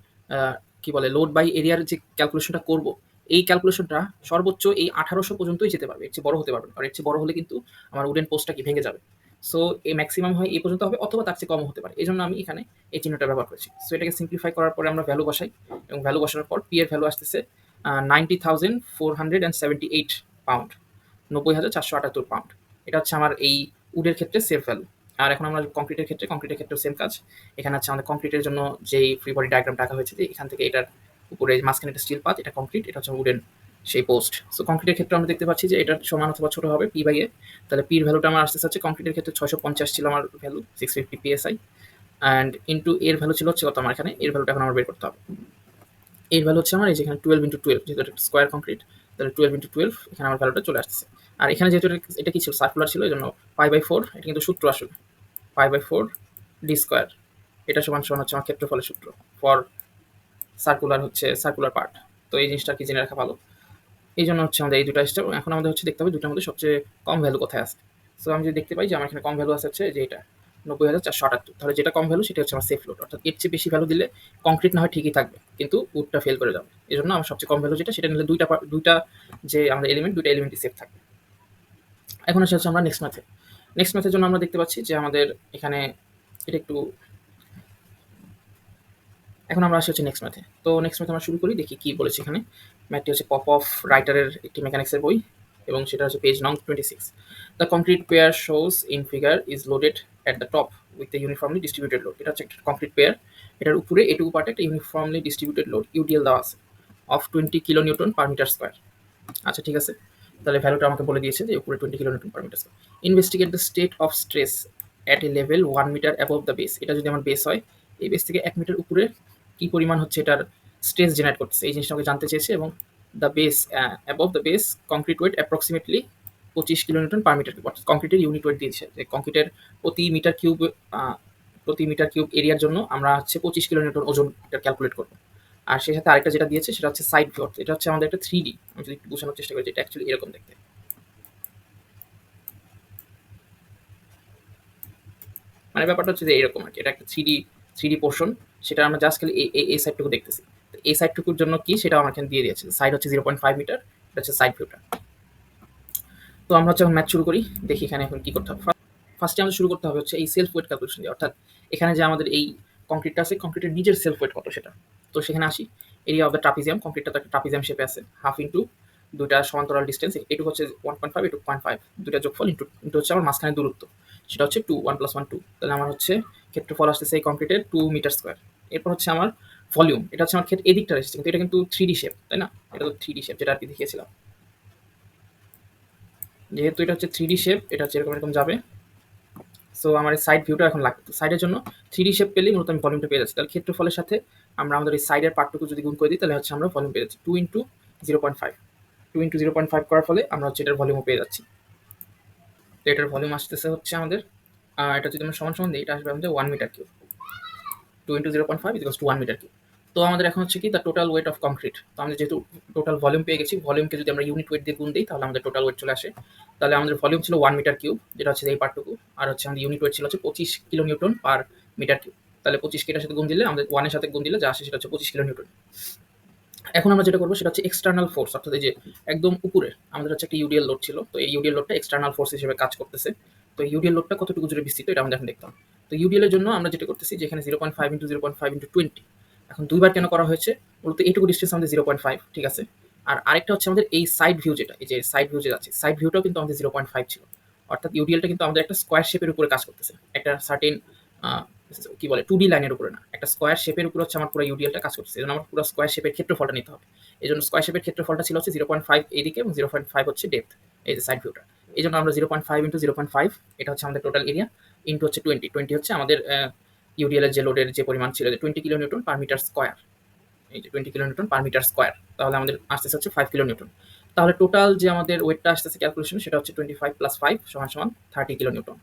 কি বলে লোড বাই এরিয়ার যে ক্যালকুলেশনটা করব, এই ক্যালকুলেশনটা সর্বোচ্চ এই আঠারোশো পর্যন্তই যেতে পারবে। এর চেয়ে বড় হতে পারবে আর এর চেয়ে বড় হলে কিন্তু আমার উডেন পোস্টটা কি ভেঙে যাবে? সো এই ম্যাক্সিমাম হয় এই পর্যন্ত হবে অথবা তার চেয়ে কম হতে পারে। এই জন্য আমি এখানে এই চিহ্নটা ব্যবহার করেছি। সো এটাকে সিম্পলিফাই করার পরে আমরা ভ্যালু বসাই এবং ভ্যালু বসানোর পর পি এর ভ্যালু আসতেছে ninety thousand four hundred and seventy eight pound নব্বই হাজার চারশো আটাত্তর পাউন্ড এটা হচ্ছে আমার এই উডের ক্ষেত্রে সেফ ভ্যালু আর এখন আমরা কংক্রিটের ক্ষেত্রে কংক্রিটের ক্ষেত্রেও সেম কাজ। এখানে হচ্ছে আমাদের কংক্রিটের জন্য যেই ফ্রি বডি ডায়াগ্রাম টাকা হয়েছে যে এখান থেকে এটার উপরে মাঝখানে একটা স্টিল পাত এটা কংক্রিট এটা হচ্ছে উডেন সেই পোস্ট সো কংক্রিটের ক্ষেত্রে আমরা দেখতে পাচ্ছি যে এটার সমান অথবা ছোট হবে পি বাই এ তাহলে পির ভ্যালুটা আমার আসতে হচ্ছে কংক্রিটের ক্ষেত্রে ছয়শো পঞ্চাশ ছিল আমার value six fifty PSI and into এর ভ্যালু ছিল হচ্ছে কত আমার এখানে? এর ভ্যালুটা এখন আমার বের করতে হবে। এর ভ্যালু হচ্ছে আমার এই যেখানে টুয়েলভ ইন্টু টুয়েলভ যেহেতু একটা স্কোয়ার কংক্রিট তাহলে টুয়েলভ ইন্টু টুয়েলভ এখানে আমার ভ্যালুটা চলে আসছে আর এখানে যেহেতু এটা- কি ছিল? সার্কুলার ছিল এই জন্য পাই বাই ফোর এটা কিন্তু সূত্র আসলে। Pi by four D square এটা সমান সমান হচ্ছে আমার ক্ষেত্রফলের সূত্র ফর সার্কুলার হচ্ছে সার্কুলার পার্ট তো এই জিনিসটা কি জেনে রাখা ভালো। এই জন্য হচ্ছে আমাদের এই দুটো স্টেপ এখন আমাদের হচ্ছে দেখতে হবে দুটোর মধ্যে সবচেয়ে কম ভ্যালু কোথায় আছে। সো আমি যদি দেখতে পাই যে আমার এখানে কম ভ্যালু আছে হচ্ছে যে এটা, নব্বই হাজার চারশো আটাত্তর। তাহলে যেটা কম ভ্যালু সেটা হচ্ছে আমার সেফ লোড অর্থাৎ এর চেয়ে বেশি ভ্যালু দিলে কংক্রিট না হয় ঠিকই থাকবে, কিন্তু উডটা ফেল করে যাবে। এই জন্য আমার সবচেয়ে কম ভ্যালু যেটা, সেটা নিলে দুইটা দুইটা যে আমাদের এলিমেন্ট দুইটা এলিমেন্টই সেফ থাকবে। এখন আসে হচ্ছে আমরা নেক্সট ম্যাথে নেক্সট ম্যাথের জন্য আমরা দেখতে পাচ্ছি যে আমাদের এখানে, এটা একটু এখন আমরা আসি হচ্ছে নেক্সট ম্যাথে তো নেক্সট ম্যাথে আমরা শুরু করি, দেখি কী বলেছে এখানে। ম্যাথটি হচ্ছে পপ অফ রাইটারের একটি মেকানিক্সের বই, এবং সেটা হচ্ছে পেজ নং twenty six the concrete pier shows in figure is loaded at the top with the uniformly distributed load এটা হচ্ছে একটা কংক্রিট পেয়ার এটার উপরে এটুকু পার্টে একটা ইউনিফর্মলি ডিস্ট্রিবিউটেড লোড ইউডিএল দেওয়া আছে of twenty kilo newton per metre square আচ্ছা ঠিক আছে। তাহলে ভ্যালুটা আমাকে বলে দিয়েছে যে উপরে twenty kilo newton per metre square investigate the state of stress at a level one metre above the base এটা যদি আমার বেস হয়, এই বেস থেকে এক মিটার উপরে কি পরিমাণ হচ্ছে এটার স্ট্রেস জেনারেট করতেছে। এই জিনিসটা আমাকে জানতে চেয়েছে এবং the base above the base concrete weight approximately পঁচিশ কিলোমিটার পার মিটার কংক্রিটের ইউনিট ওয়েট দিয়েছে। যে কংক্রিটের প্রতি মিটার কিউব প্রতি মিটার কিউব এরিয়ার জন্য আমরা হচ্ছে পঁচিশ কিলোমিটার ওজন ক্যালকুলেট করব। আর সেই সাথে আরেকটা যেটা দিয়েছে, সেটা হচ্ছে সাইড ভিউ এটা হচ্ছে আমাদের একটা থ্রি ডি আমি যদি একটু বোঝানোর চেষ্টা করি যে এটা অ্যাকচুয়ালি এরকম দেখতে। মানে ব্যাপারটা হচ্ছে যে এরকম আর কি, এটা একটা three D three D portion সেটা আমরা জাস্ট খালি এই এই- সাইডটুকু দেখতেছি। এই সাইডটুকুর জন্য কি সেটা এখানে দিয়ে দিয়েছে। সাইড হচ্ছে জিরো পয়েন্ট ফাইভ মিটার এটা হচ্ছে সাইড ভিউটা তো আমরা হচ্ছে এখন ম্যাচ শুরু করি, দেখি এখানে এখন কি করতে হবে। ফার্স্টে আমাদের শুরু করতে হবে হচ্ছে এই সেলফ ওয়েট ক্যালকুলেশন দিয়ে। অর্থাৎ এখানে যে আমাদের এই কংক্রিটটা আছে কংক্রিটের নিজের সেলফ ওয়েট কত সেটা। তো সেখানে আসি। এরিয়া অফ দ্য ট্রাপিজিয়াম কংক্রিটটা তো একটা ট্রাপিজিয়াম শেপে আছে। হাফ ইন্টু দুইটা সমান্তরাল ডিস্টেন্স এটুকু হচ্ছে ওয়ান পয়েন্ট ফাইভ এটু পয়েন্ট ফাইভ দুইটা যোগফল ইন্টু ইন্টু হচ্ছে আমার মাঝখানে দূরত্ব। সেটা হচ্ছে two one plus one two তাহলে আমার হচ্ছে ক্ষেত্রফল আসতেছে এই কংক্রিটের টু মিটার স্কোয়ার এরপর হচ্ছে আমার ভলিউম, এটা হচ্ছে আমার ক্ষেত্রে এদিকটা এসেছে, কিন্তু এটা কিন্তু থ্রি ডি শেপ তাই না? এটা তো থ্রি ডি শেপ যেটা আর কি দেখিয়েছিলাম। যেহেতু এটা হচ্ছে থ্রি ডি শেপ এটা হচ্ছে এরকম এরকম যাবে। সো আমার সাইড ভিউটা এখন লাগতো সাইডের জন্য থ্রি ডি শেপ পেলেই মূলত আমি ভলিউমটা পেয়ে যাচ্ছি। তাহলে ক্ষেত্রফলের সাথে আমরা আমাদের এই সাইডের পার্টটুকু যদি গুণ করে দিই, তাহলে হচ্ছে আমরা ভলিউম পেয়ে যাচ্ছি two into zero point five two into zero point five করার ফলে আমরা হচ্ছে এটার ভলিউমও পেয়ে যাচ্ছি। তো এটার ভলিউম আসতেছে হচ্ছে আমাদের এটা যদি আমরা সমান সমান দিই, এটা আসবে আমাদের one metre cube two into zero point five equals to one metre cube তো আমাদের এখন হচ্ছে কি the total weight of concrete তো আমাদের যেহেতু টোটাল ভলিউম পেয়ে গেছি ভলিউমকে যদি আমরা ইউনিট ওয়েট দিয়ে গুণ দিই, তাহলে আমাদের টোটাল ওয়েট চলে আসে। তাহলে আমাদের ভলিউম ছিল ওয়ান মিটার কিউব যেটা হচ্ছে এই পার্টটুকু আর হচ্ছে আমাদের ইউনিট ওয়েট ছিল হচ্ছে পঁচিশ kilo newton per metre cube তাহলে পঁচিশ কেটার সাথে গুণ দিলে, আমাদের ওয়ানের সাথে গুণ দিলে যা আসে সেটা হচ্ছে পঁচিশ কিলো নিউটন এখন আমরা যেটা করব, সেটা হচ্ছে এক্সটার্নাল ফোর্স অর্থাৎ এই যে একদম উপরে, আমাদের হচ্ছে একটা ইউডিএল লোড ছিল। তো এই ইউডিএল লোডটা এক্সটার্নাল ফোর্স হিসেবে কাজ করতেছে। তো ইউডিএল লোডটা কতটুকু জুড়ে বিস্তৃত, এটা আমরা এখন দেখতাম তো ইউডিএল এর জন্য আমরা যেটা করতেছি, যেখানে zero point five into zero point five into twenty এখন দুইবার কেন করা হয়েছে? মূলত এইটুকু ডিস্টেন্স আমাদের জিরো পয়েন্ট ফাইভ ঠিক আছে? আর আরেকটা হচ্ছে আমাদের এই সাইড ভিউ যেটা, এই যে সাইড ভিউ যে আছে সাইড ভিউটাও কিন্তু আমাদের জিরো পয়েন্ট ফাইভ ছিল। অর্থাৎ ইউডিএলটা কিন্তু আমাদের একটা স্কোয়ার শেপের উপরে কাজ করতেছে। একটা সার্টেন কি বলে টু ডি লাইনের উপরে না, একটা স্কোয়ার শেপের উপরে হচ্ছে আমার পুরো ইউডিএলটা কাজ করতেছে। এই জন্য আমার পুরো স্কোয়ার শেপের ক্ষেত্রফলটা নিতে হবে। এই জন্য স্কোয়ার শেপের ক্ষেত্রফলটা ছিল হচ্ছে জিরো পয়েন্ট ফাইভ এইদিকে এবং জিরো পয়েন্ট ফাইভ হচ্ছে ডেপথ এই যে সাইড ভিউটা এই জন্য আমরা zero point five into zero point five এটা হচ্ছে আমাদের টোটাল এরিয়া ইন্টু হচ্ছে টোয়েন্টি টোয়েন্টি হচ্ছে আমাদের ইউডিএল এর যে লোডের যে পরিমাণ ছিল, যে twenty kilo newton per metre square এই যে twenty kilo newton per metre square তাহলে আমাদের আসতেছে হচ্ছে ফাইভ কিলো নিউটন তাহলে টোটাল যে আমাদের ওয়েটটা আসতেছে ক্যালকুলেশন সেটা হচ্ছে টোয়েন্টি ফাইভ প্লাস ফাইভ সমান সমান থার্টি কিলো নিউটন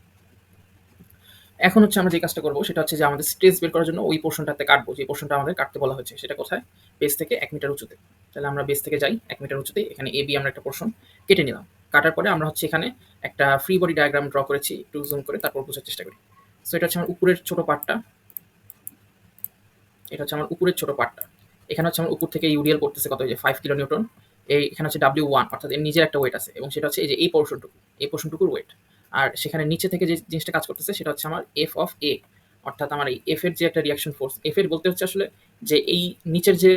এখন হচ্ছে আমরা যে কাজটা করব, সেটা হচ্ছে যে আমাদের স্ট্রেস বের করার জন্য ওই পোর্শনটাতে কাটবো, যে পোর্শনটা আমাদের কাটতে বলা হয়েছে, সেটা কোথায়? বেস থেকে এক মিটার উঁচুতে। তাহলে আমরা বেস থেকে যাই, এক মিটার উঁচুতে, এখানে এ বি আমরা একটা পোর্শন কেটে নিলাম। কাটার পরে আমরা হচ্ছে এখানে একটা ফ্রি বডি ডায়াগ্রাম ড্র করেছি, একটু জুম করে তারপর বোঝার চেষ্টা করি। সো এটা হচ্ছে আমার উপরের ছোট পার্টটা এটা হচ্ছে আমার উপরের ছোট পার্টটা এখানে হচ্ছে আমার উপর থেকে ইউরিয়াল করতেছে কত? যে ফাইভ কিলো নিউটন এই এখানে হচ্ছে ডাব্লিউ ওয়ান অর্থাৎ এর নিজের একটা ওয়েট আছে। এবং সেটা হচ্ছে এই যে এই পোর্শনটুকু এই পোর্শনটুকুর ওয়েট আর সেখানে নিচে থেকে যে জিনিসটা কাজ করতেছে, সেটা হচ্ছে আমার এফ অফ এ অর্থাৎ আমার এই এফ এর যে একটা রিয়াকশন ফোর্স এফ এর বলতে হচ্ছে আসলে যে এই নিচের যে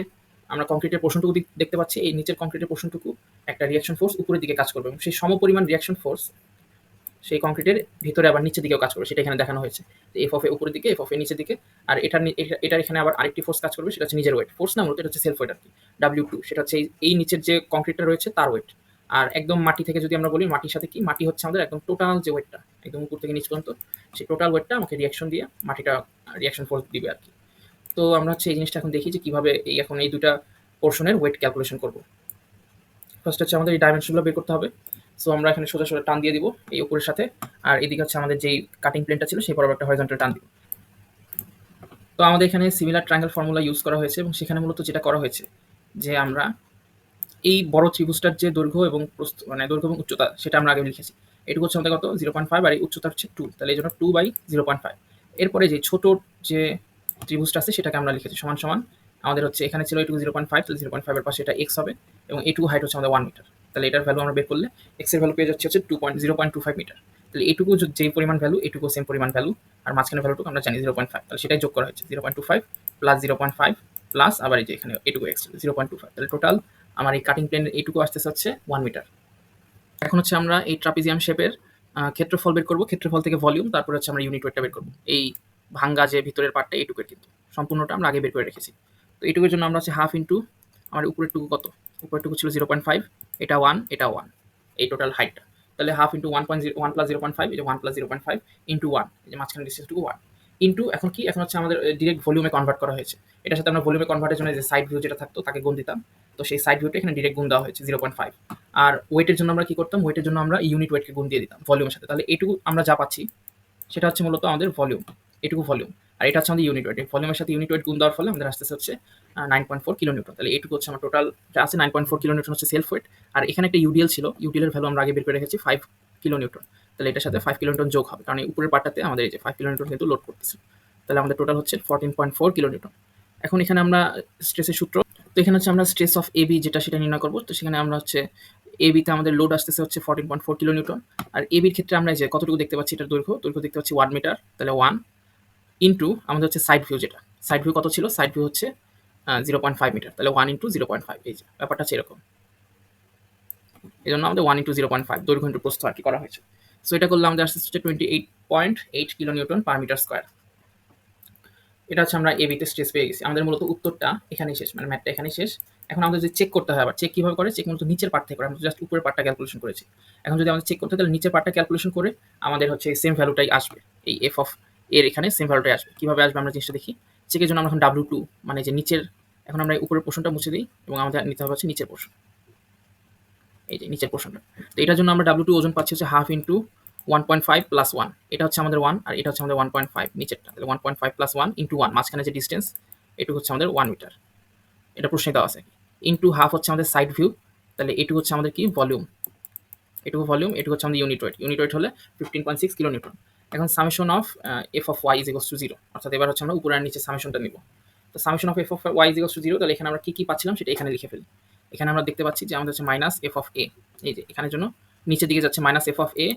আমরা কংক্রিটের পোর্শনটুকু দেখতে পাচ্ছি, এই নিচের কংক্রিটের পোর্শনটুকু একটা রিয়াকশন ফোর্স উপরের দিকে কাজ করবে। এবং সেই সমপরিমাণ রিয়াকশন ফোর্স সেই কংক্রিটের ভিতরে আবার নিচের দিকেও কাজ করবে, সেটা এখানে দেখানো হয়েছে। এফ অফ এ উপরের দিকে এফ অফ এ নিচের দিকে, আর এটার এটার এখানে আবার আরেকটি ফোর্স কাজ করবে, সেটা হচ্ছে নিজের ওয়েট ফোর্স না, মূলত এটা হচ্ছে সেলফ ওয়েট আর কি ডাব্লিউ টু সেটা হচ্ছে এই নিচের যে কংক্রিটটা রয়েছে তার ওয়েট আর একদম মাটি থেকে যদি আমরা বলি, মাটির সাথে কি? মাটি হচ্ছে আমাদের একদম টোটাল যে ওয়েটটা একদম উপর থেকে নিচ পর্যন্ত, সেই টোটাল ওয়েটটা আমাকে রিয়াকশন দিয়ে মাটিটা রিয়াকশন ফোর্স দিবে আর কি। তো আমরা হচ্ছে এই জিনিসটা এখন দেখি যে কীভাবে এই এখন এই দুটা পোর্শনের ওয়েট ক্যালকুলেশন করব। ফার্স্ট হচ্ছে আমাদের এই ডাইমেনশনগুলো বের করতে হবে। সো আমরা এখানে সোজা সোজা টান দিয়ে দিব এই উপরের সাথে। আর এদিকে হচ্ছে আমাদের যেই কাটিং প্লেনটা ছিল, সেই বরাবর একটা হরিজন্টাল টান দিব। তো আমাদের এখানে সিমিলার ট্রায়াঙ্গেল ফর্মুলা ইউজ করা হয়েছে এবং সেখানে মূলত যেটা করা হয়েছে, যে আমরা এই বড় ত্রিভুজটার যে দৈর্ঘ্য এবং মানে দৈর্ঘ্য এবং উচ্চতা, সেটা আমরা আগে লিখেছি। এটুকু হচ্ছে আমাদের কত? জিরো পয়েন্ট ফাইভ আর এই উচ্চতা হচ্ছে টু তাহলে এই জন্য two by zero point five এরপরে যে ছোট যে ত্রিভুজটা আছে, সেটাকে আমরা লিখেছি সমান সমান আমাদের হচ্ছে এখানে ছিল এটুকু জিরো পয়েন্ট ফাইভ তাহলে জিরো পয়েন্ট ফাইভের পাশে এটা এক্স হবে এবং এটুকু হাইট হচ্ছে আমাদের ওয়ান মিটার তাহলে এটার ভ্যালু আমরা বের করলে এক্সের ভ্যালু পেয়ে যাচ্ছে হচ্ছে two point zero point two five metre তাহলে এটুকু যে- পরিমাণ ভ্যালু এটুকু সেম পরিমাণ ভ্যালু আর মাঝখানে ভ্যালুটুকু আমরা জানি জিরো পয়েন্ট ফাইভ তাহলে সেটাই যোগ করা হয়েছে zero point two five plus zero point five plus আবার এই যে এখানে এটুকু X zero point two five তাহলে টোটাল আমার এই কাটিং প্লেনের এইটুকু আসতেছে হচ্ছে ওয়ান মিটার এখন হচ্ছে আমরা এই ট্রাপিজিয়াম শেপের ক্ষেত্রফল বের করব। ক্ষেত্রফল থেকে ভলিউম তারপর হচ্ছে আমরা ইউনিট ওয়েটটা বের করব। এই ভাঙ্গা যে ভিতরের পার্টটা এইটুকুর কিন্তু। সম্পূর্ণটা আমরা আগে বের করে রেখেছি। তো এইটুকুর জন্য আমরা হচ্ছে হাফ ইন্টু আমার উপরের টুকু কত? উপরের টুকু ছিল জিরো পয়েন্ট ফাইভ এটা ওয়ান এটা ওয়ান এই টোটাল হাইটটা তাহলে half into one point zero one plus zero point five যে one plus zero point five into one যে মাঝখানে ডিস্টেন্সটুকু ওয়ান ইন্টু এখন কি? এখন হচ্ছে আমাদের ডিরেক্ট ভলিউমে কনভার্ট করা হয়েছে। এটার সাথে আমরা ভলিউমে কনভার্টের জন্য যে সাইড ভিউ যেটা থাকতো, তাকে গুণ দিতাম। তো সেই সাইড ভিউটা এখানে ডিরেক্ট গুণ দেওয়া হয়েছে জিরো পয়েন্ট ফাইভ আর ওয়েটের জন্য আমরা কি করতাম? ওয়েটের জন্য আমরা ইউনিট ওয়েটকে গুণ দিয়ে দিতাম ভলিউমের সাথে। তাহলে এটুকু আমরা যা পাচ্ছি, সেটা হচ্ছে মূলত আমাদের ভলিউম এটুকু ভলিউম আর এটা হচ্ছে আমাদের ইউনিট ওয়েট ভলিউমের সাথে ইউনিট ওয়েট গুণ দেওয়ার ফলে আমাদের আসতেছে হচ্ছে nine point four kilo newton তাহলে এটুকু হচ্ছে আমার টোটাল যা আছে nine point four kilo newton হচ্ছে সেলফ ওয়েট আর এখানে একটা ইউডিএল ছিল ইউডিএল এর ভ্যালু আমরা আগে বের করে রেখেছি ফাইভ কিলো তাহলে এটার সাথে ফাইভ কিলো যোগ হবে, কারণ এই উপরের পার্টটাতে আমাদের এই যে ফাইভ কিলো কিন্তু লোড করতেছে। তাহলে আমাদের টোটাল হচ্ছে fourteen point four kilo newton এখন এখানে আমরা স্ট্রেসের সূত্র, তো এখানে হচ্ছে আমরা স্ট্রেস অফ এবি যেটা সেটা নির্ণয় করব। তো সেখানে আমরা হচ্ছে এ এবিতে আমাদের লোড আসতেছে হচ্ছে fourteen point four kilo newton আর এবির ক্ষেত্রে আমরা যে কতটুকু দেখতে পাচ্ছি এটার দৈর্ঘ্য দৈর্ঘ্য দেখতে পাচ্ছি ওয়ান মিটার তাহলে ওয়ান ইন্টু আমাদের হচ্ছে সাইড ভিউ যেটা। সাইড ভিউ কত ছিল? সাইড ভিউ হচ্ছে জিরো পয়েন্ট ফাইভ মিটার তাহলে one into zero point five এই যে ব্যাপারটা হচ্ছে এরকম। এই জন্য আমাদের one into zero point five দৈর্ঘ্য ইন্টু প্রস্থ আর কি করা হয়েছে। সো এটা করলে আমাদের আসছে হচ্ছে twenty eight point eight kilo newton per metre square এটা হচ্ছে আমরা এবিতে স্ট্রেস পেয়ে গেছি। আমাদের মূলত উত্তরটা এখানেই শেষ মানে ম্যাথটা এখানেই শেষ। এখন আমাদের যদি চেক করতে হয় আবার চেক কীভাবে করে? চেক মূলত নিচের পার্ট থেকে করে। আমরা জাস্ট উপরের পার্টটা ক্যালকুলেশন করেছি। এখন যদি আমাদের চেক করতে হয়, তাহলে নিচের পার্টটা ক্যালকুলেশন করে আমাদের হচ্ছে সেম ভ্যালুটাই আসবে। এই এফ অফ এর এখানে সেম ভ্যালুটাই আসবে। কীভাবে আসবে আমরা জিনিসটা দেখি? চেকের জন্য আমরা এখন ডাব্লু টু মানে যে নিচের, এখন আমরা উপরের পোর্শনটা মুছে দিই এবং আমাদের নিতে হবে হচ্ছে নিচের পোর্শন এই যে নিচের পোর্শনটা তো এটার জন্য আমরা ডাব্লু টু ওজন পাচ্ছি হচ্ছে half into one point five plus one এটা হচ্ছে আমাদের ওয়ান আর এটা হচ্ছে আমাদের ওয়ান পয়েন্ট ফাইভ নিচেরটা। তাহলে one point five plus one into one মাঝখানে যে ডিস্টেন্স এটুকু হচ্ছে আমাদের ওয়ান মিটার এটা প্রশ্নে দেওয়া আছে। ইন্টু হাফ হচ্ছে আমাদের সাইড ভিউ তাহলে এটুকু হচ্ছে আমাদের কি? ভলিউম এটুকু ভলিউম এটুকু হচ্ছে আমাদের ইউনিট ওয়েট ইউনিট ওয়েট হলে fifteen point six kilo newton এখন summation of F of Y is equals to zero অর্থাৎ এবার হচ্ছে আমরা উপরে আর নিচে সামেশনটা নিব। তো summation of F of Y is equals to zero তাহলে এখানে আমরা কী কী পাচ্ছিলাম সেটা এখানে লিখে ফেলি। এখানে আমরা দেখতে পাচ্ছি যে আমাদের হচ্ছে মাইনাস এফ অফ এ এই যে, এখানের জন্য নিচের দিকে যাচ্ছে মাইনাস এফ অফ এ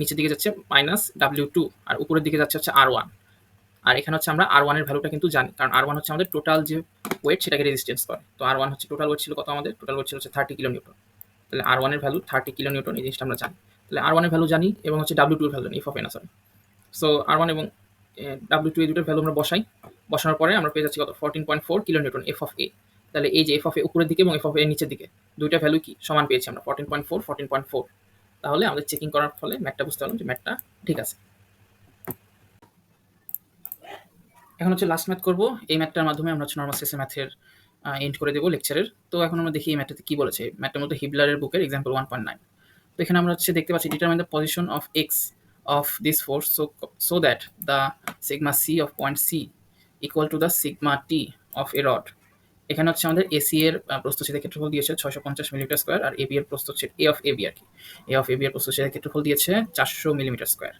নিচের দিকে যাচ্ছে মাইনাস ডাব্লিউ টু আর উপরের দিকে যাচ্ছে হচ্ছে আর ওয়ান আর এখানে হচ্ছে আমরা আর ওয়ানের ভ্যালুটা কিন্তু জানি, কারণ আর ওয়ান হচ্ছে আমাদের টোটাল যে ওয়েট সেটাকে রেজিস্টেন্স করে। তো আর ওয়ান হচ্ছে টোটাল ওয়েট ছিল কত আমাদের? টোটাল ওয়েট ছিল হচ্ছে থার্টি কিলো নিউটন তাহলে আর ওয়ানের ভ্যালু থার্টি কিলো নিউটন এই জিনিসটা আমরা জানি। তাহলে আর ওয়ানের ভ্যালু জানি এবং হচ্ছে ডাব্লিউ টুর ভ্যালু জানি F of N sorry so R one এবং ডাব্লিউ টু এই দুটোর ভ্যালু আমরা বসাই। বসানোর পরে আমরা পেয়ে যাচ্ছি কত? Fourteen point four kilo newton F of A তাহলে এই যে এফ অফ এ উপরের দিকে এবং এফ অফ এ নিচের দিকে, দুইটা ভ্যালু কি? সমান পেয়েছি আমরা fourteen point four fourteen point four তাহলে আমাদের চেকিং করার ফলে ম্যাটটা বুঝতে পারলাম যে ম্যাটটা ঠিক আছে। এখন হচ্ছে লাস্ট ম্যাথ করব। এই ম্যাথটার মাধ্যমে আমরা হচ্ছে নর্মাল সিসে ম্যাথের এন্ড করে দেবো লেকচারের তো এখন আমরা দেখি এই ম্যাথটাতে কী বলেছে। ম্যাথটার মধ্যে হিবলারের বুকের এক্সাম্পল ওয়ান পয়েন্ট নাইন তো এখানে আমরা হচ্ছে দেখতে পাচ্ছি determine the position of X of this force so so that the sigma c of point c equal to the sigma t of a rod. এখানে হচ্ছে আমাদের এসি এর আহ, প্রস্থচ্ছেদের ক্ষেত্রফল দিয়েছে ছয়শো পঞ্চাশ মিলিমিটার স্কোয়ার আর এবি এর প্রস্থচ্ছেদ এ অফ এবি আর কি। এ অফ এবি এর প্রস্থচ্ছেদের ক্ষেত্রফল দিয়েছে চারশো মিলিমিটার স্কোয়ার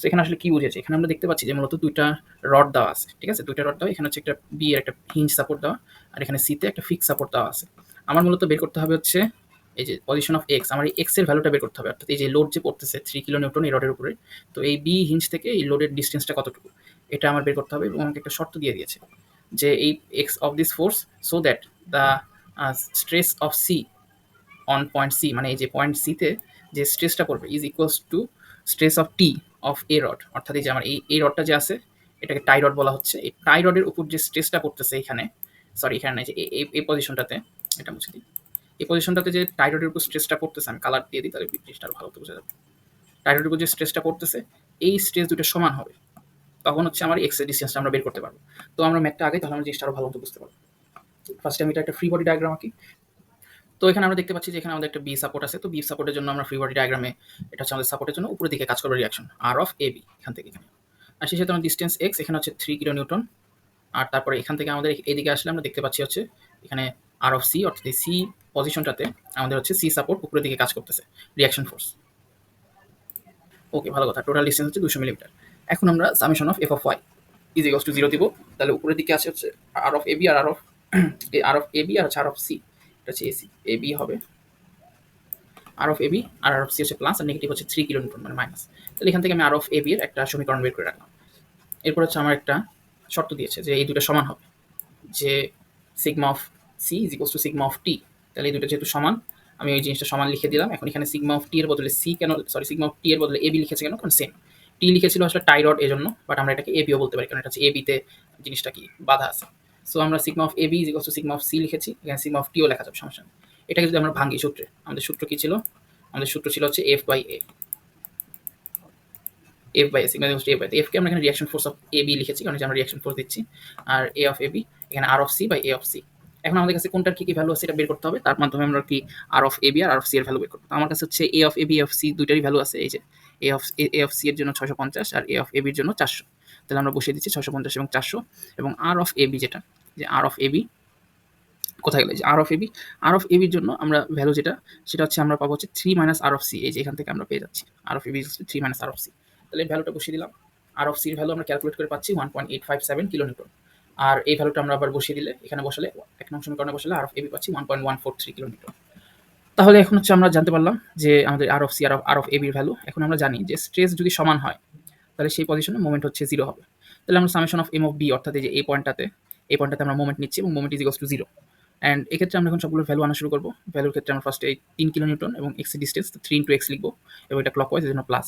তো এখানে আসলে কি বুঝেছে এখানে আমরা দেখতে পাচ্ছি যে মূলত দুইটা রড দেওয়া আছে ঠিক আছে? দুইটা রড দেওয়া এখানে হচ্ছে একটা বি এর একটা হিঞ্জ সাপোর্ট দেওয়া আর এখানে সিতে একটা ফিক্স সাপোর্ট দেওয়া আছে। আমার মূলত বের করতে হবে হচ্ছে এই যে পজিশন অফ এক্স আমার এই এক্সের ভ্যালুটা বের করতে হবে। অর্থাৎ এই যে লোড যে পড়তেছে থ্রি কিলো নিউটন এই রডের উপরে, তো এই বি হিঞ্জ থেকে এই লোডের ডিস্টেন্সটা কতটুকু? এটা আমার বের করতে হবে এবং আমাকে একটা শর্ত দিয়ে দিয়েছে যে এই X of this force so that the stress of C on point C মানে এই যে পয়েন্ট সিতে যে স্ট্রেসটা পড়বে is equals to stress of T of A rod অর্থাৎ এই যে আমার এই এই রডটা যে আছে, এটাকে টাই রড বলা হচ্ছে। এই টাই রডের উপর যে স্ট্রেসটা পড়তেছে এখানে সরি এখানে যে এই পজিশনটাতে এটা মুছে দিই। এই পজিশনটাতে যে টাই উপর স্ট্রেসটা পড়তেছে, আমি কালার দিয়ে দিই, তাহলে জিনিসটা ভালো তো বোঝা যাবে। টাই উপর যে স্ট্রেসটা পড়তেছে, এই স্ট্রেস দুটো সমান হবে। তখন হচ্ছে আমার এক্স ডিস্টেন্সটা আমরা বের করতে পারব। তো আমরা ম্যাথটা আগে, তাহলে আমরা জিনিসটা আরও ভালো মতো বুঝতে পারব। ফার্স্টে আমি এটা একটা ফ্রি বডি ডায়াগ্রাম আঁকি। তো এখানে আমরা দেখতে পাচ্ছি যে এখানে আমাদের একটা বি সাপোর্ট আছে। তো বি সাপোর্টের জন্য আমরা ফ্রি বডি ডায়াগ্রামে এটা হচ্ছে আমাদের সাপোর্টের জন্য উপরের দিকে কাজ করবে reaction R of A B এখান থেকে এখানে। আর সেই সাথে আমার ডিস্টেন্স এক্স এখানে হচ্ছে থ্রি কিলো নিউটন আর তারপরে এখান থেকে আমাদের এদিকে আসলে আমরা দেখতে পাচ্ছি হচ্ছে, এখানে আর অফ সি অর্থাৎ সি পজিশনটাতে আমাদের হচ্ছে সি সাপোর্ট উপরের দিকে কাজ করতেছে রিয়াকশন ফোর্স ওকে ভালো কথা। টোটাল ডিস্টেন্স হচ্ছে দুশো মিলিমিটার এখন আমরা summation of F of Y is equals to zero দিব। তাহলে উপরের দিকে আছে হচ্ছে R of A B R R of R of A B আর হচ্ছে আর অফ সি এটা হচ্ছে এসি এ বি হবে আর অফ এ বি আর আর অফ সি হচ্ছে প্লাস আর নেগেটিভ হচ্ছে থ্রি কিলোমিটার মানে মাইনাস তাহলে এখান থেকে আমি আর অফ এ বি এর একটা সমীকরণ বের করে রাখলাম। এরপর হচ্ছে আমার একটা শর্ত দিয়েছে যে এই দুটো সমান হবে। যে sigma of C is equals to sigma of T তাহলে এই দুটো যেহেতু সমান, আমি ওই জিনিসটা সমান লিখে দিলাম। এখন এখানে সিগমা অফ টি এর বদলে সি কেন সরি সিগমা অফ টি এর বদলে এ বি লিখেছে কেন? কারণ সেম টি লিখেছিল আসলে টাইরড এর জন্য বাট আমরা এটাকে এবিও বলতে পারি, কারণ এটা হচ্ছে এ বিতে জিনিসটা কি, বাধা আছে। সো আমরা sigma of A B is equals to sigma of C লিখেছি, এখানে সিগমা অফ টিও লেখা যাবে, সমস্যা এটাকে যদি আমরা ভাঙি সূত্রে, আমাদের সূত্র কি ছিল? আমাদের সূত্র ছিল হচ্ছে F by A F by sigma equal to F by F কে আমরা এখানে reaction force of A B লিখেছি, কারণ আমরা রিয়াকশন ফোর্স দিচ্ছি, আর এ অফ এ বি এখানে R of C by A of C এখন আমাদের কাছে কোনটার কি কি ভ্যালু আছে এটা বের করতে হবে তার মাধ্যমে আমরা কি আর অফ এ বি আর আর অফ সি এর ভ্যালু বের করব আমার কাছে হচ্ছে A of A B of C দুইটারই ভ্যালু আছে এই যে A of A of C এর জন্য ছশো পঞ্চাশ আর এ অফ এ বির জন্য চারশো তাহলে আমরা বসিয়ে দিচ্ছি ছশো পঞ্চাশ এবং চারশো এবং আর অফ এ বি যেটা যে আর অফ এ বি কোথায় গেলে যে R of A B R of A বির জন্য আমরা ভ্যালু যেটা সেটা হচ্ছে আমরা পাবো হচ্ছে three minus R of C এই যে এখান থেকে আমরা পেয়ে যাচ্ছি R of A B three minus R of C তাহলে ভ্যালুটা বসিয়ে দিলাম আর অফ সির ভ্যালু আমরা ক্যালকুলেট করে পাচ্ছি one point eight five seven kilo newton আর এই ভ্যালুটা আমরা আবার বসিয়ে দিলে, এখানে বসালে, এক নং সমীকরণে বসালে আর অফ এবি পাচ্ছি one point one four three kilometre তাহলে এখন হচ্ছে আমরা জানতে পারলাম যে আমাদের R of C R of R of এবির ভ্যালু এখন আমরা জানি যে স্ট্রেস যদি সমান হয়, তাহলে সেই পজিশনে মোমেন্ট হচ্ছে জিরো হবে। তাহলে আমরা summation of M of B অর্থাৎ এই যে এই পয়েন্টটাতে এই পয়েন্টটাতে আমরা মোমেন্ট নিচ্ছি এবং moment is equals to zero and এক্ষেত্রে আমরা এখন সবগুলো ভ্যালু আনা শুরু করব। ভ্যালুর ক্ষেত্রে আমরা ফার্স্টে এই তিন কিলো নিউটন এবং X distance three into X লিখব এবং এটা ক্লক ওয়াইজ জন্য প্লাস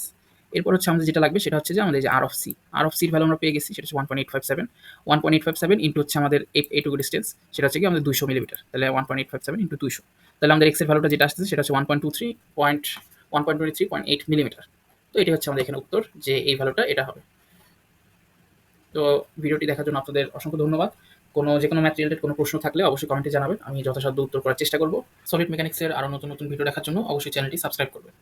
এরপর হচ্ছে আমাদের যেটা লাগবে সেটা হচ্ছে যে আমাদের যে R of C R of sir value আমরা পেয়ে গেছি, সেটা হচ্ছে one point eight five seven one point eight five seven into হচ্ছে আমাদের এইটুকু ডিস্টেন্স সেটা হচ্ছে কি আমাদের দুশো মিলিমিটার তাহলে one point eight five seven into দুশো তাহলে আমাদের এক্সের ভ্যালুটা যেটা আসছে সেটা হচ্ছে one point two three point one point twenty three point eight millimetre তো এটি হচ্ছে আমাদের এখানে উত্তর যে এই ভ্যালুটা এটা হবে। তো ভিডিওটি দেখার জন্য আপনাদের অসংখ্য ধন্যবাদ। কোনো যে কোনো ম্যাথ রিলেটেড কোনো প্রশ্ন থাকলে অবশ্যই কমেন্টে জানাবেন। আমি যথাসাধ্য উত্তর করার চেষ্টা করব। সলিড মেকানিক্সের আরও নতুন নতুন ভিডিও দেখার জন্য অবশ্যই চ্যানেলটি সাবস্ক্রাইব করবেন।